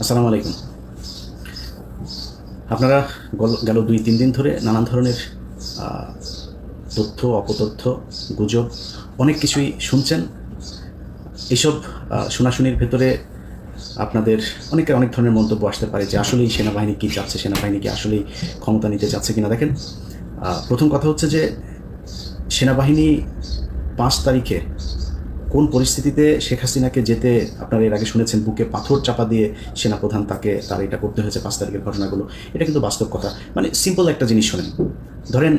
আসসালামু আলাইকুম। আপনারা গেল দুই, তিন দিন ধরে নানান ধরনের তথ্য, অপতথ্য, গুজব, অনেক কিছুই শুনছেন। এসব শোনাশুনির ভেতরে আপনাদের অনেকের অনেক ধরনের মন্তব্য আসতে পারে যে আসলেই সেনাবাহিনী কী চাচ্ছে, সেনাবাহিনী কি আসলেই ক্ষমতা নিতে চাচ্ছে কিনা দেখেন। প্রথম কথা হচ্ছে যে, সেনাবাহিনী পাঁচ তারিখে কোন পরিস্থিতিতে শেখ হাসিনাকে যেতে আপনারা এর আগে শুনেছেন, বুকে পাথর চাপা দিয়ে সেনাপ্রধান তাকে, তার এটা করতে হয়েছে পাঁচ তারিখের ঘটনাগুলো, এটা কিন্তু বাস্তব কথা। মানে সিম্পল একটা জিনিস শোনেন, ধরেন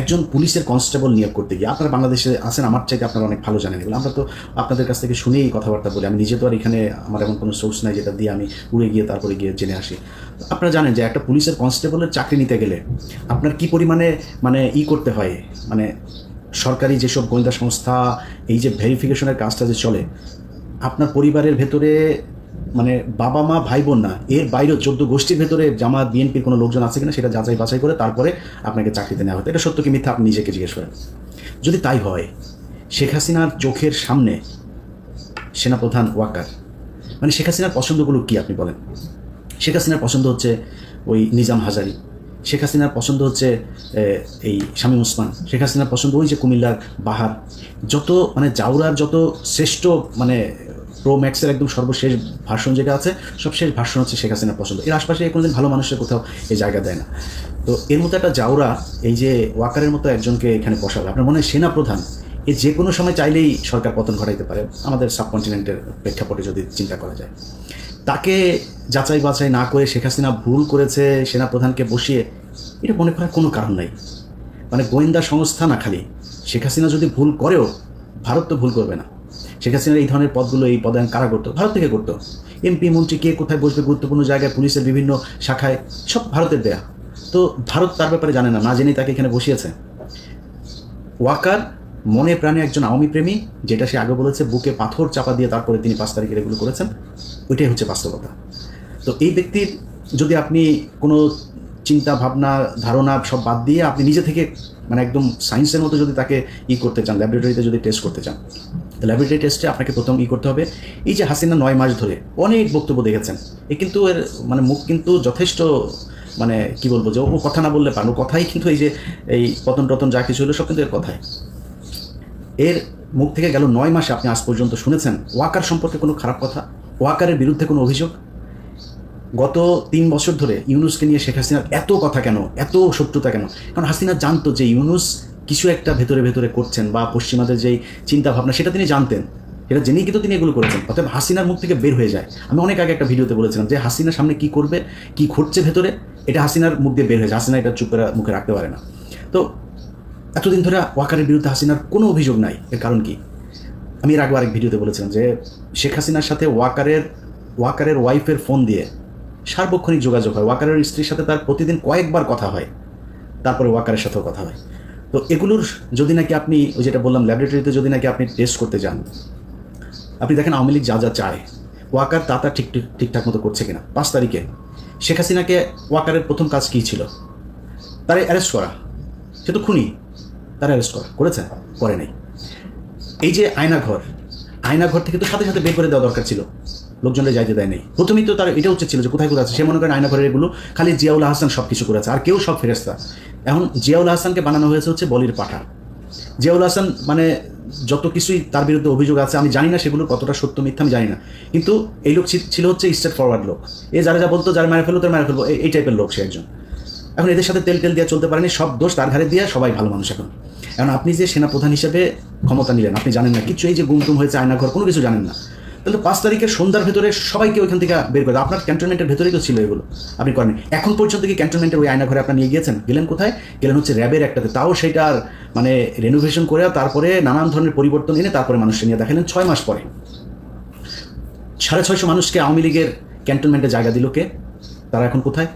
একজন পুলিশের কনস্টেবল নিয়োগ করতে গিয়ে, আপনারা বাংলাদেশে আছেন, আমার চাইতে আপনারা অনেক ভালো জানেন এগুলো, আমরা তো আপনাদের কাছ থেকে শুনেই কথাবার্তা বলি, আমি নিজে তো আর এখানে আমার এমন কোনো সোর্স নাই যেটা দিয়ে আমি উড়ে গিয়ে তারপরে গিয়ে জেনে আসি। আপনারা জানেন যে একটা পুলিশের কনস্টেবলের চাকরি নিতে গেলে আপনার কি পরিমাণে মানে ই করতে হয় মানে সরকারি যেসব গোয়েন্দা সংস্থা, এই যে ভেরিফিকেশনের কাজটা যে চলে, আপনার পরিবারের ভেতরে মানে বাবা মা ভাই বোন না, এর বাইরেও চোদ্দ গোষ্ঠীর ভেতরে জামাত বিএনপির কোনো লোকজন আছে কিনা সেটা যাচাই বাছাই করে তারপরে আপনাকে চাকরিতে নেওয়া হতো এটা সত্য কি মিথ্যা আপনি নিজেকে জিজ্ঞেস করেন? যদি তাই হয়, শেখ হাসিনার চোখের সামনে সেনাপ্রধান ওয়াকার মানে শেখ হাসিনার পছন্দগুলো কি আপনি বলেন? শেখ হাসিনার পছন্দ হচ্ছে ওই নিজাম হাজারি। শেখ হাসিনার পছন্দ হচ্ছে এই শামীম ওসমান। শেখ হাসিনার পছন্দ ওই যে কুমিল্লার বাহার। যত মানে জাউরার যত শ্রেষ্ঠ মানে প্রো ম্যাক্সের একদম সর্বশেষ ভাষণ যেটা আছে সবশেষ ভাষণ হচ্ছে শেখ হাসিনার পছন্দ। এর আশপাশে কোনোদিন ভালো মানুষের কোথাও এই জায়গা দেয় না। তো এর মতো একটা জাউরা, এই যে ওয়াকারের মতো একজনকে এখানে বসাবে আপনার মনে হয় সেনাপ্রধান এ যে কোনো সময় চাইলেই সরকার পতন ঘটাইতে পারে, আমাদের সাবকন্টিনেন্টের প্রেক্ষাপটে যদি চিন্তা করা যায়। তাকে যাচাই বাছাই না করে শেখ হাসিনা ভুল করেছে, সেনাপ্রধানকে বসিয়ে, এটা মনে করার কোনো কারণ নাই। মানে গোয়েন্দা সংস্থা না খালি, শেখ হাসিনা যদি ভুল করেও, ভারত তো ভুল করবে না। শেখ হাসিনার এই ধরনের পদগুলো, এই পদায়ন কারা করতো? ভারত থেকে করতো। এমপি, মন্ত্রী কে কোথায় বসবে গুরুত্বপূর্ণ জায়গায়, পুলিশের বিভিন্ন শাখায়, সব ভারতের দেয়া। তো ভারত তার ব্যাপারে জানে না না জেনেই তাকে এখানে বসিয়েছে। ওয়াকার মনে প্রাণে একজন আওয়ামী প্রেমী, যেটা সে আগে বলেছে, বুকে পাথর চাপা দিয়ে তারপরে তিনি পাঁচ তারিখের এগুলো করেছেন, ওইটাই হচ্ছে বাস্তবতা। তো এই ব্যক্তির যদি আপনি কোনো চিন্তা, ভাবনা, ধারণা সব বাদ দিয়ে আপনি নিজে থেকে মানে একদম সায়েন্সের মতো যদি তাকে ই করতে চান, ল্যাবরেটরিতে যদি টেস্ট করতে চান ল্যাবরেটরি টেস্টে আপনাকে প্রথম ই করতে হবে। এই যে হাসিনা নয় মাস ধরে অনেক বক্তব্য দেখেছেন, এ কিন্তু এর মানে মুখ কিন্তু যথেষ্ট মানে কি বলব যে ও কথা না বললে পান ও কথাই কিন্তু এই যে এই পতন টতন যা কিছু হলো সব কিন্তু এর কথাই। এর মুখ থেকে গেল নয় মাসে আপনি আজ পর্যন্ত শুনেছেন ওয়াকার সম্পর্কে কোনো খারাপ কথা? ওয়াকারের বিরুদ্ধে কোনো অভিযোগ? গত তিন বছর ধরে ইউনুসকে নিয়ে শেখ হাসিনার এত কথা কেন? এত শত্রুতা কেন? কারণ হাসিনা জানতো যে ইউনুস কিছু একটা ভেতরে ভেতরে করছেন বা পশ্চিমাদের যেই চিন্তা ভাবনা সেটা তিনি জানতেন। সেটা জেনেই কিন্তু তিনি এগুলো করেছেন। অতএব হাসিনার মুখ থেকে বের হয়ে যায়। আমি অনেক আগে একটা ভিডিওতে বলেছিলাম যে হাসিনা সামনে কি করবে, কি ঘটছে ভেতরে, এটা হাসিনার মুখ দিয়ে বের হয়ে যায়। হাসিনা এটা চুপ করে মুখে রাখতে পারে না। তো এতদিন ধরে ওয়াকারের বিরুদ্ধে হাসিনার কোনো অভিযোগ নাই। এর কারণ কি? আমি এর আগে আরেক ভিডিওতে বলেছিলাম যে, শেখ হাসিনার সাথে ওয়াকারের ওয়াকারের ওয়াইফের ফোন দিয়ে সার্বক্ষণিক যোগাযোগ হয়। ওয়াকারের স্ত্রীর সাথে তার প্রতিদিন কয়েকবার কথা হয়। তারপরে ওয়াকারের সাথেও কথা হয়। তো এগুলোর যদি নাকি আপনি, ওই যেটা বললাম, ল্যাবরেটরিতে যদি নাকি আপনি টেস্ট করতে যান, আপনি দেখেন আওয়ামী লীগ যা যা চায়, ওয়াকার তা তা ঠিক, ঠিক- ঠিকঠাক মতো করছে কিনা। পাঁচ তারিখে শেখ হাসিনাকে ওয়াকারের প্রথম কাজ কী ছিল? তারে অ্যারেস্ট করা। সে তো খুনি। তারা অ্যারেস্ট করা, করেছে করে নাই। এই যে আয়নাঘর আয়নাঘর থেকে তো সাথে সাথে বের করে দেওয়া দরকার ছিল। লোকজনরা যাইতে দেয় নেই। প্রথমেই তো তার এটা উচিত ছিল যে কোথায় কোথায় আছে, সে মনে করেন আয়নাঘরের এগুলো, খালি জিয়াউল হাসান সব কিছু করেছে, আর কেউ সব ফেরেস্তা এখন জিয়াউল হাসানকে বানানো হয়েছে হচ্ছে বলির পাঠা। জিয়াউল হাসান মানে যত কিছুই তার বিরুদ্ধে অভিযোগ আছে, আমি জানি না সেগুলো কতটা সত্য মিথ্যা, আমি জানি না। কিন্তু এই লোক ছিল হচ্ছে স্টেট ফরওয়ার্ড লোক। এ যারা যা বলতো, যারা মেরে ফেলতো, তারা মেরে ফেলব এই টাইপের লোক সে একজন। এখন এদের সাথে তেল তেল দিয়ে চলতে পারেনি, সব দোষ তার ঘাড়ে দিয়ে সবাই ভালো মানুষ এখন। এখন আপনি যে সেনাপ্রধান হিসেবে ক্ষমতা নিলেন, আপনি জানেন না, কিছু এই যে গুমটুম হয়েছে আয়নাঘর কোনো কিছু জানেন না। তাহলে পাঁচ তারিখের সন্ধ্যার ভেতরে সবাইকে ওইখান থেকে বের করে আপনার ক্যান্টনমেন্টের ভেতরেই তো ছিল এগুলো। আপনি করেন এখন পর্যন্ত কি ক্যান্টনমেন্টের ওই আয়নাঘরে আপনার নিয়ে গিয়েছেন? গেলেন কোথায়? গেলেন হচ্ছে র্যাবের একটাতে। তাও সেটার মানে রেনোভেশন করে তারপরে নানান ধরনের পরিবর্তন এনে তারপরে মানুষকে নিয়ে দেখালেন ছয় মাস পরে। সাড়ে ছয়শো মানুষকে আওয়ামী লীগের ক্যান্টনমেন্টে জায়গা দিল কে? তারা এখন কোথায়?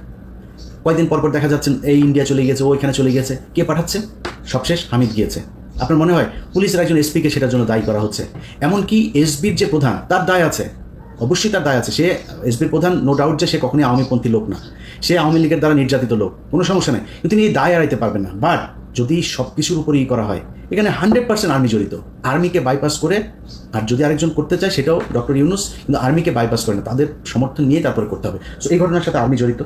কয়েকদিন পর পর দেখা যাচ্ছে, এই ইন্ডিয়া চলে গেছে ওইখানে চলে গিয়েছে কে পাঠাচ্ছে? সবশেষ হামিদ গিয়েছে। আপনার মনে হয় পুলিশের একজন এসপিকে সেটার জন্য দায়ী করা হচ্ছে? এমনকি এসবির যে প্রধান, তার দায় আছে। অবশ্যই তার দায় আছে। সে এসবির প্রধান নো ডাউট যে সে কখনই আওয়ামীপন্থী লোক না। সে আওয়ামী লীগের দ্বারা নির্যাতিত লোক। কোনো সমস্যা নেই। কিন্তু তিনি এই দায় এড়াইতে পারবেন না। বাট যদি সব কিছুর উপরেই করা হয়, এখানে হান্ড্রেড পার্সেন্ট আর্মি জড়িত। আর্মিকে বাইপাস করে, আর যদি আরেকজন করতে চায়, সেটাও ডক্টর ইউনুস কিন্তু আর্মিকে বাইপাস করে না। তাদের সমর্থন নিয়ে তারপরে করতে হবে। তো এই ঘটনার সাথে আর্মি জড়িত।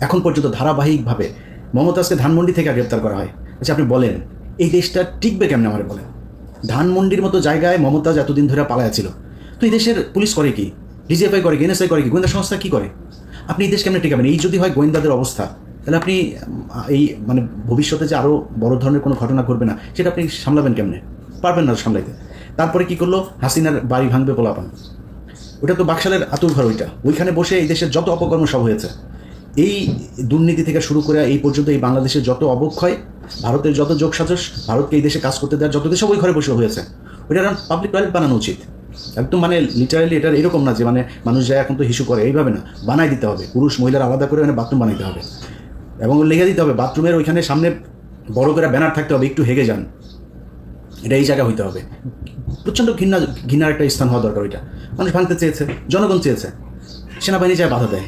এখন পর্যন্ত ধারাবাহিকভাবে মমতাজকে ধানমন্ডি থেকে গ্রেপ্তার করা হয়। আচ্ছা আপনি বলেন, এই দেশটা টিকবে কেমনে আমার বলেন? ধানমন্ডির মতো জায়গায় মমতাজ এতদিন ধরে পালায়া ছিল। তো এই দেশের পুলিশ করে কি? ডিজিএফআই করে কি? এনএসআই করে কি? গোয়েন্দা সংস্থা কি করে? আপনি এই দেশ কেমনে টিকাবেন এই যদি হয় গোয়েন্দাদের অবস্থা, তাহলে আপনি এই মানে ভবিষ্যতে যে আরও বড় ধরনের কোনো ঘটনা ঘটবে না, সেটা আপনি সামলাবেন কেমনে? পারবেন না সামলাইতে। তারপরে কি করল? হাসিনার বাড়ি ভাঙবে পোলাপান। ওটা তো বাকশালের আতুর ঘর ওইটা। ওইখানে বসে এই দেশের যত অপকর্ম সব হয়েছে। এই দুর্নীতি থেকে শুরু করে এই পর্যন্ত এই বাংলাদেশের যত অবক্ষয়, ভারতের যত যোগ সাজস ভারতকে এই দেশে কাজ করতে দেওয়ার যত দেশে ওই ঘরে বসে হয়েছে, ওইটা পাবলিক টয়লেট বানানো উচিত। একদম মানে লিটারালি এটা এরকম না যে মানে মানুষ যায় এখন তো হিসু করে, এইভাবে না। বানাই দিতে হবে। পুরুষ, মহিলার আলাদা করে মানে বাথরুম বানাইতে হবে। এবং লেগে দিতে হবে বাথরুমের ওইখানে সামনে বড় করে ব্যানার থাকতে হবে, একটু হেগে যান। এটা এই জায়গা হইতে হবে। প্রচণ্ড ঘৃণা, ঘৃণার একটা স্থান হওয়া দরকার ওইটা। মানুষ ভাঙতে চেয়েছে, জনগণ চেয়েছে। সেনাবাহিনী যায় বাধা দেয়।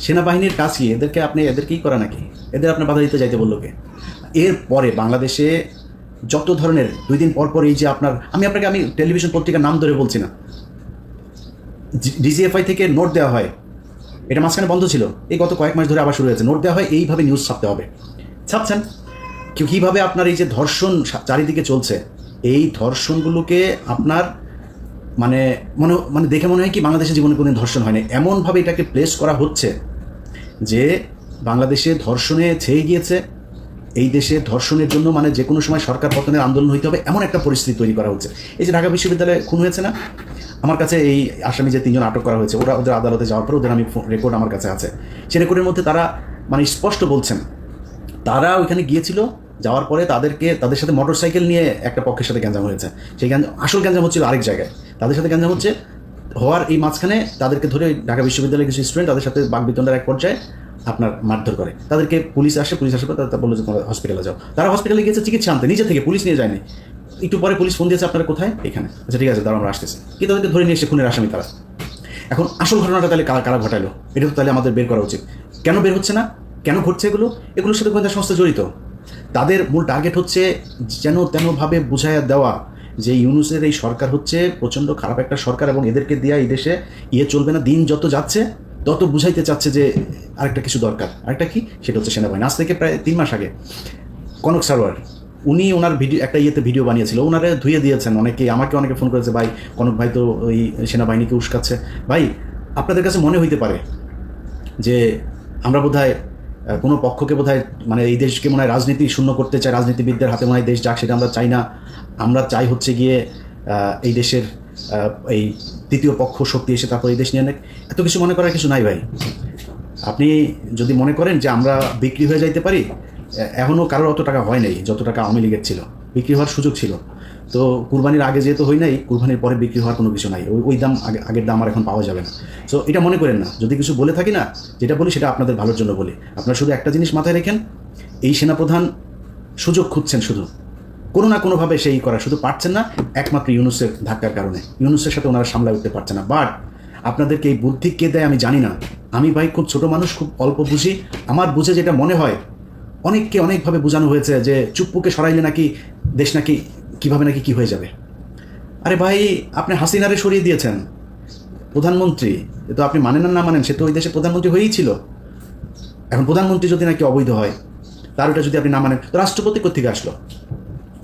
সেনাবাহিনীর কাজ কি? এদেরকে আপনি এদেরকেই করা নাকি? এদের আপনি বাধা দিতে যাইতে বলল এরপরে বাংলাদেশে যত ধরনের, দুই দিন পর পর এই যে আপনার, আমি আপনাকে, আমি টেলিভিশন পত্রিকার নাম ধরে বলছি না। ডিজিএফআই থেকে নোট দেওয়া হয়। এটা মাঝখানে বন্ধ ছিল। এই গত কয়েক মাস ধরে আবার শুরু হয়েছে। নোট দেওয়া হয়, এইভাবে নিউজ ছাপতে হবে। ছাপছেন? কীভাবে আপনার এই যে ধর্ষণ চারিদিকে চলছে? এই ধর্ষণগুলোকে আপনার মানে মনে মানে দেখে মনে হয় কি বাংলাদেশের জীবনে কোনোদিন ধর্ষণ হয়নি। এমনভাবে এটাকে প্লেস করা হচ্ছে যে বাংলাদেশে ধর্ষণে ছেয়ে গিয়েছে। এই দেশে ধর্ষণের জন্য মানে যে কোনো সময় সরকার পতনের আন্দোলন হইতে হবে, এমন একটা পরিস্থিতি তৈরি করা হচ্ছে। এই যে ঢাকা বিশ্ববিদ্যালয়ে খুন হয়েছে না? আমার কাছে এই আসামি যে তিনজন আটক করা হয়েছে, ওরা ওদের আদালতে যাওয়ার পর ওদের আমি রেকর্ড আমার কাছে আছে। সেই রেকর্ডের মধ্যে তারা মানে স্পষ্ট বলছেন, তারা ওইখানে গিয়েছিল যাওয়ার পরে তাদেরকে, তাদের সাথে মোটর সাইকেল নিয়ে একটা পক্ষের সাথে গ্যাঞ্জাম হয়েছে। সেই গ্যাঞ্জাম আসল গ্যাঞ্জাম হচ্ছিল আরেক জায়গায়। তাদের সাথে গ্যাঞ্জাম হচ্ছে, হওয়ার এই মাঝখানে তাদেরকে ধরে ঢাকা বিশ্ববিদ্যালয়ের কিছু স্টুডেন্ট তাদের সাথে বাগবিতণ্ডার এক পর্যায়ে আপনার মারধর করে। তাদেরকে পুলিশ আসে, পুলিশ আসার পর তারা বলল যে, তোমরা হসপিটালে যাও। তারা হসপিটালে গিয়েছে চিকিৎসা আনতে, নিজে থেকে পুলিশ নিয়ে যায়নি। একটু পরে পুলিশ ফোন দিয়েছে, আপনারা কোথায়? এখানে। আচ্ছা ঠিক আছে দাঁড়া আমরা আসতেছি। কি তাদেরকে ধরে নিয়ে এসে খুনের আসামি তারা। এখন আসল ঘটনাটা তাহলে কারা কারা ঘটালো? এটা তো তাহলে আমাদের বের করা উচিত। কেন বের হচ্ছে না? কেন ঘটছে এগুলো? এগুলোর সাথে গোয়েন্দা সংস্থা জড়িত। তাদের মূল টার্গেট হচ্ছে যেন তেনভাবে বুঝাইয়া দেওয়া যে ইউনুসের এই সরকার হচ্ছে প্রচণ্ড খারাপ একটা সরকার এবং এদেরকে দেওয়া এই দেশে ইয়ে চলবে না। দিন যত যাচ্ছে তত বুঝাইতে চাচ্ছে যে আরেকটা কিছু দরকার। আরেকটা কি? সেটা হচ্ছে সেনাবাহিনী। আজ থেকে প্রায় তিন মাস আগে কনক সারোয়ার উনি ওনার ভিডিও একটা ইয়েতে ভিডিও বানিয়েছিল। ওনারে ধুয়ে দিয়েছেন অনেকে আমাকে অনেকে ফোন করেছে ভাই কনক ভাই তো ওই সেনাবাহিনীকে উস্কাচ্ছে। ভাই আপনাদের কাছে মনে হইতে পারে যে আমরা আহ, কোনো পক্ষকে বোধহয় মানে এই দেশকে মনে হয় রাজনীতি শূন্য করতে চায়, রাজনীতিবিদদের হাতে মনে হয় দেশ যাক, সেটা আমরা চাই না। আমরা চাই হচ্ছে গিয়ে এই দেশের এই তৃতীয় পক্ষ শক্তি এসে তারপর এই দেশ নিয়ে নেক। এত কিছু মনে করার কিছু নাই ভাই। আপনি যদি মনে করেন যে আমরা বিক্রি হয়ে যাইতে পারি এখনও কারোর অত টাকা হয় নাই, যত টাকা আওয়ামী লীগের ছিল। বিক্রি হওয়ার সুযোগ ছিল। তো কুরবানির আগে যেহেতু হয় নাই, কুরবানির পরে বিক্রি হওয়ার কোনো কিছু নাই। ওই ওই দাম আগে, আগের দাম আর এখন পাওয়া যাবে না। সো এটা মনে করেন না। যদি কিছু বলে থাকি না, যেটা বলি সেটা আপনাদের ভালোর জন্য বলি। আপনারা শুধু একটা জিনিস মাথায় রেখেন, এই সেনাপ্রধান সুযোগ খুঁজছেন শুধু। কোনো না কোনোভাবে সেই করা শুধু পারছেন না, একমাত্র ইউনুসের ধাক্কার কারণে। ইউনুসের সাথে ওনারা সামলায় উঠতে পারছে না। বাট আপনাদেরকে এই বুদ্ধি কে দেয় আমি জানি না। আমি ভাই খুব ছোট মানুষ, খুব অল্প বুঝি। আমার বুঝে যেটা মনে হয়, অনেককে অনেকভাবে বোঝানো হয়েছে যে চুপ্পুকে সরাইলে নাকি দেশ নাকি কীভাবে নাকি কি হয়ে যাবে? আরে ভাই, আপনি হাসিনারে সরিয়ে দিয়েছেন। প্রধানমন্ত্রী তো আপনি মানেন না না মানেন, সে তো ওই দেশে প্রধানমন্ত্রী হয়েই ছিল। এখন প্রধানমন্ত্রী যদি নাকি অবৈধ হয়, তার ওটা যদি আপনি না মানেন, তো রাষ্ট্রপতি কোথেকে আসলো?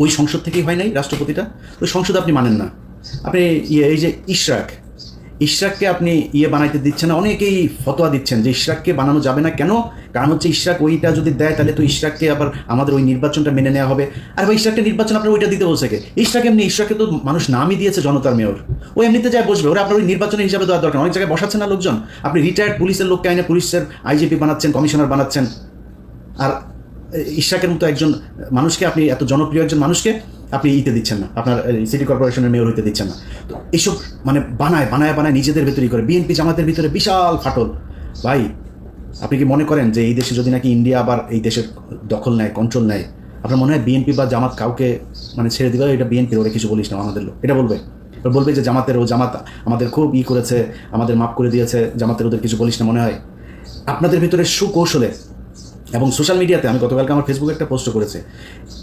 ওই সংসদ থেকেই হয় নাই রাষ্ট্রপতিটা? ওই সংসদ আপনি মানেন না। আপনি ইয়ে এই যে ইশরাক ইশরাককে আপনি ইয়ে বানাইতে দিচ্ছেন না, অনেকেই ফতোয়া দিচ্ছেন যে ইশরাককে বানানো যাবে না কেন? কারণ হচ্ছে ইশরাক ওইটা যদি দেয়, তাহলে তো ইশরাককে আবার আমাদের ওই নির্বাচনটা মেনে নেওয়া হবে। আর ভাই ইশরাককে নির্বাচন আপনার ওইটা দিতে কে? ইশরাক এমনি, ইশরাককে তো মানুষ নামই দিয়েছে জনতার মেয়র। ও এমনিতে যায় বসবে, ওরা আপনার ওই নির্বাচনের হিসাবে দেওয়ার দরকার অনেক জায়গায় বসাচ্ছেন না লোকজন। আপনি রিটায়ার্ড পুলিশের লোককে আইনে পুলিশের আইজিপি বানাচ্ছেন, কমিশনার বানাচ্ছেন। আর ইশরাকের মতো একজন মানুষকে আপনি, এত জনপ্রিয় একজন মানুষকে আপনি ইতে দিচ্ছেন না। আপনার সিটি কর্পোরেশনের মেয়র হইতে দিচ্ছেন না। তো এইসব মানে বানায় বানায় বানায় নিজেদের ভেতরেই করে। বিএনপি জামাতের ভিতরে বিশাল ফাটল। ভাই, আপনি কি মনে করেন যে এই দেশে যদি নাকি ইন্ডিয়া আবার এই দেশের দখল নেয় কন্ট্রোল নেয়, আপনার মনে হয় বিএনপি বা জামাত কাউকে মানে ছেড়ে দিবে? এটা বিএনপির ওরা কিছু বলিস না, আমাদের লোক। এটা বলবে। বলবে যে জামাতের ও জামাত আমাদের খুব ই করেছে, আমাদের মাফ করে দিয়েছে, জামাতের ওদের কিছু বলিস না মনে হয়? আপনাদের ভিতরে সুকৌশলে এবং সোশ্যাল মিডিয়াতে আমি গতকালকে আমার ফেসবুকে একটা পোস্ট করেছে।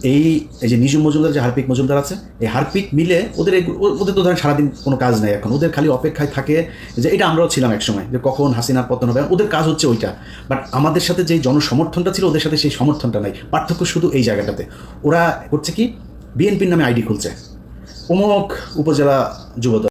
এই এই যে নিজুম মজুমদার, যে হারপিক মজুমদার আছে, এই হারপিক মিলে ওদের ওদের তো ধরেন সারাদিন কোনো কাজ নেই এখন। ওদের খালি অপেক্ষায় থাকে যে এটা আমরাও ছিলাম একসময়, যে কখন হাসিনার পতন হবে। ওদের কাজ হচ্ছে ওইটা। বাট আমাদের সাথে যেই জনসমর্থনটা ছিল, ওদের সাথে সেই সমর্থনটা নাই। পার্থক্য শুধু এই জায়গাটাতে। ওরা করছে কি বিএনপির নামে আইডি খুলছে। অমুক উপজেলা যুবদল